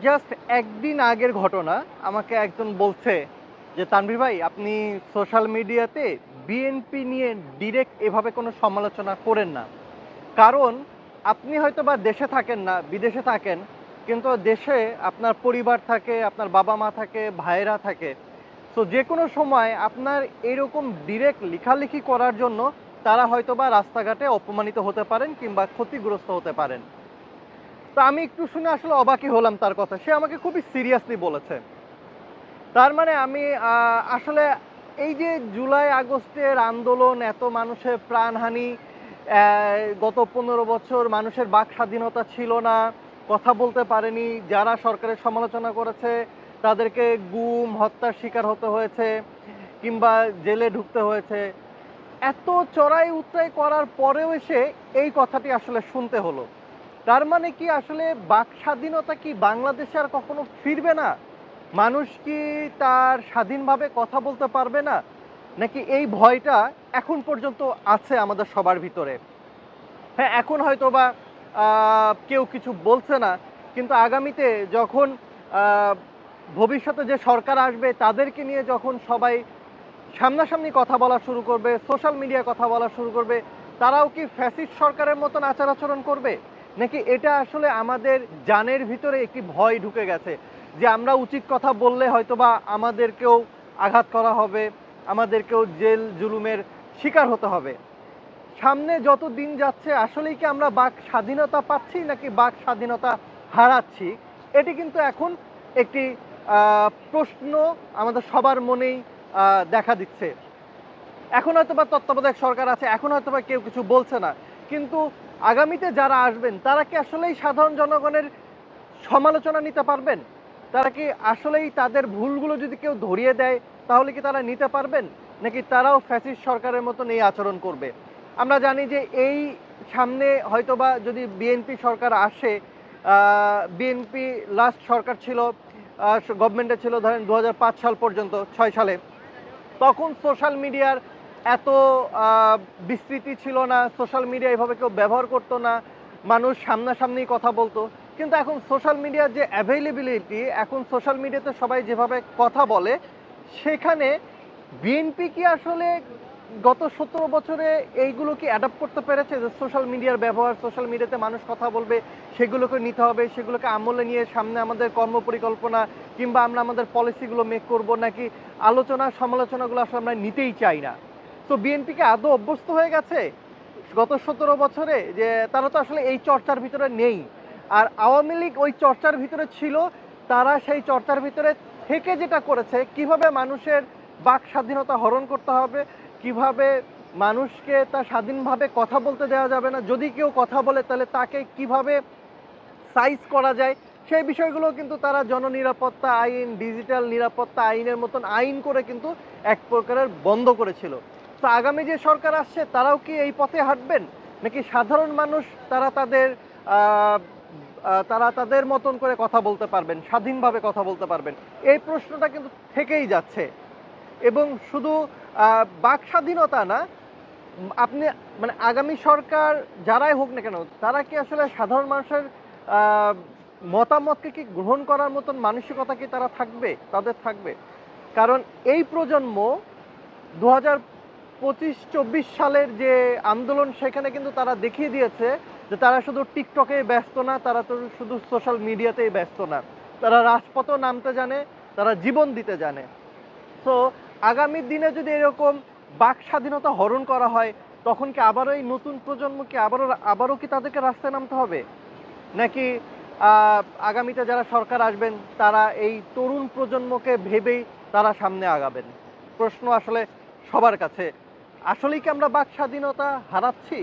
Just একদিন আগের ঘটনা আমাকে একজন বলছে যে, তানভীর ভাই, আপনি সোশ্যাল মিডিয়াতে বিএনপি নিয়ে ডিরেক্ট এভাবে কোনো সমালোচনা করেন না। কারণ আপনি হয়তো বা দেশে থাকেন না, বিদেশে থাকেন, কিন্তু দেশে আপনার পরিবার থাকে, আপনার বাবা মা থাকে, ভাইয়েরা থাকে। তো যে কোনো সময় আপনার এরকম ডিরেক্ট লেখালেখি করার জন্য তারা হয়তো বা রাস্তাঘাটে অপমানিত হতে পারেন কিংবা ক্ষতিগ্রস্ত হতে পারেন। তো আমি একটু শুনে আসলে অবাকই হলাম তার কথা। সে আমাকে খুবই সিরিয়াসলি বলেছে। তার মানে আমি আসলে এই যে জুলাই আগস্টের আন্দোলন, এত মানুষের প্রাণহানি গত পনেরো বছর মানুষের বাক স্বাধীনতা ছিল না, কথা বলতে পারেনি, যারা সরকারের সমালোচনা করেছে, তাদেরকে গুম, হত্যার শিকার হতে হয়েছে, কিংবা জেলে ঢুকতে হয়েছে। এত চড়াই উত্তরাই করার পরেও এসে এই কথাটি আসলে শুনতে হলো। তার মানে কি আসলে বাক স্বাধীনতা কি বাংলাদেশে আর কখনো ফিরবে না? মানুষ কি তার স্বাধীনভাবে কথা বলতে পারবে না? নাকি এই ভয়টা এখন পর্যন্ত আছে আমাদের সবার ভিতরে? হ্যাঁ এখন হয়তো বা কেউ কিছু বলছে না, কিন্তু আগামীতে যখন ভবিষ্যতে যে সরকার আসবে তাদেরকে নিয়ে যখন সবাই সামনাসামনি কথা বলা শুরু করবে, সোশ্যাল মিডিয়া কথা বলা শুরু করবে, তারাও কি ফ্যাসিস্ট সরকারের মতন আচার আচরণ করবে? নাকি এটা আসলে আমাদের জানের ভিতরে একটি ভয় ঢুকে গেছে যে আমরা উচিত কথা বললে হয়তোবা আমাদেরকেও আঘাত করা হবে, আমাদেরকেও জেল জুলুমের শিকার হতে হবে। সামনে যত দিন যাচ্ছে, আসলেই কি আমরা বাক স্বাধীনতা পাচ্ছি নাকি বাক স্বাধীনতা হারাচ্ছি? এটি কিন্তু এখন একটি প্রশ্ন আমাদের সবার মনেই দেখা দিচ্ছে। এখন হয়তো বা তত্ত্বাবধায়ক সরকার আছে, এখন হয়তো বা কেউ কিছু বলছে না। কিন্তু আগামীতে যারা আসবেন, তারা কি আসলেই সাধারণ জনগণের সমালোচনা নিতে পারবেন? তারা কি আসলেই তাদের ভুলগুলো যদি কেউ ধরিয়ে দেয়, তাহলে কি তারা নিতে পারবেন? নাকি তারাও ফ্যাসিস্ট সরকারের মতন এই আচরণ করবে? আমরা জানি যে এই সামনে হয়তোবা যদি বিএনপি সরকার আসে বিএনপি লাস্ট সরকার ছিল গভর্নমেন্টে ছিল ধরেন দু হাজার পাঁচ সাল পর্যন্ত, ছয় সালে, তখন সোশ্যাল মিডিয়ার এত বিস্তৃতি ছিল না সোশ্যাল মিডিয়া এভাবে কেউ ব্যবহার করতো না, মানুষ সামনাসামনি কথা বলতো। কিন্তু এখন সোশ্যাল মিডিয়ার যে অ্যাভেলেবিলিটি এখন সোশ্যাল মিডিয়াতে সবাই যেভাবে কথা বলে, সেখানে বিএনপি কি আসলে গত সতেরো বছরে এইগুলো কি অ্যাডাপ্ট করতে পেরেছে? যে সোশ্যাল মিডিয়ার ব্যবহার সোশ্যাল মিডিয়াতে মানুষ কথা বলবে, সেগুলোকে নিতে হবে, সেগুলোকে আমলে নিয়ে সামনে আমাদের কর্ম পরিকল্পনা কিংবা আমরা আমাদের পলিসিগুলো মেক করব, নাকি আলোচনা সমালোচনাগুলো আসলে আমরা নিতেই চাই না? তো বিএনপিকে আদৌ অভ্যস্ত হয়ে গেছে? গত সতেরো বছরে যে তারা তো আসলে এই চর্চার ভিতরে নেই। আর আওয়ামী লীগ ওই চর্চার ভিতরে ছিল, তারা সেই চর্চার ভিতরে থেকে যেটা করেছে, কীভাবে মানুষের বাক স্বাধীনতা হরণ করতে হবে, কীভাবে মানুষকে তার স্বাধীনভাবে কথা বলতে দেওয়া যাবে না, যদি কেউ কথা বলে তাহলে তাকে কীভাবে সাইজ করা যায়, সেই বিষয়গুলো কিন্তু তারা জননিরাপত্তা আইন, ডিজিটাল নিরাপত্তা আইনের মতন আইন করে কিন্তু এক প্রকারের বন্ধ করেছিল। তো আগামী যে সরকার আসছে, তারাও কি এই পথে হাঁটবেন? নাকি সাধারণ মানুষ তারা তাদের তারা তাদের মতন করে কথা বলতে পারবেন, স্বাধীনভাবে কথা বলতে পারবেন? এই প্রশ্নটা কিন্তু থেকেই যাচ্ছে। এবং শুধু বাক স্বাধীনতা না, আপনি মানে আগামী সরকার যারাই হোক না কেন, তারা কি আসলে সাধারণ মানুষের মতামতকে কি গ্রহণ করার মতন মানসিকতা কি তারা থাকবে, তাদের থাকবে? কারণ এই প্রজন্ম দু হাজার পঁচিশ, চব্বিশ সালের যে আন্দোলন, সেখানে কিন্তু তারা দেখিয়ে দিয়েছে যে তারা শুধু টিকটকে ব্যস্ত না, তারা তো শুধু সোশ্যাল মিডিয়াতেই ব্যস্ত না। তারা রাজপথেও নামতে জানে, তারা জীবন দিতে জানে। তো আগামী দিনে যদি এরকম বাক স্বাধীনতা হরণ করা হয়, তখন কি আবারও এই নতুন প্রজন্মকে আবারও আবারও কি তাদেরকে রাস্তায় নামতে হবে? নাকি আগামীতে যারা সরকার আসবেন, তারা এই তরুণ প্রজন্মকে ভেবেই তারা সামনে আগাবেন? প্রশ্ন আসলে সবার কাছে। আসলেই কি আমরা বাক স্বাধীনতা হারাচ্ছি?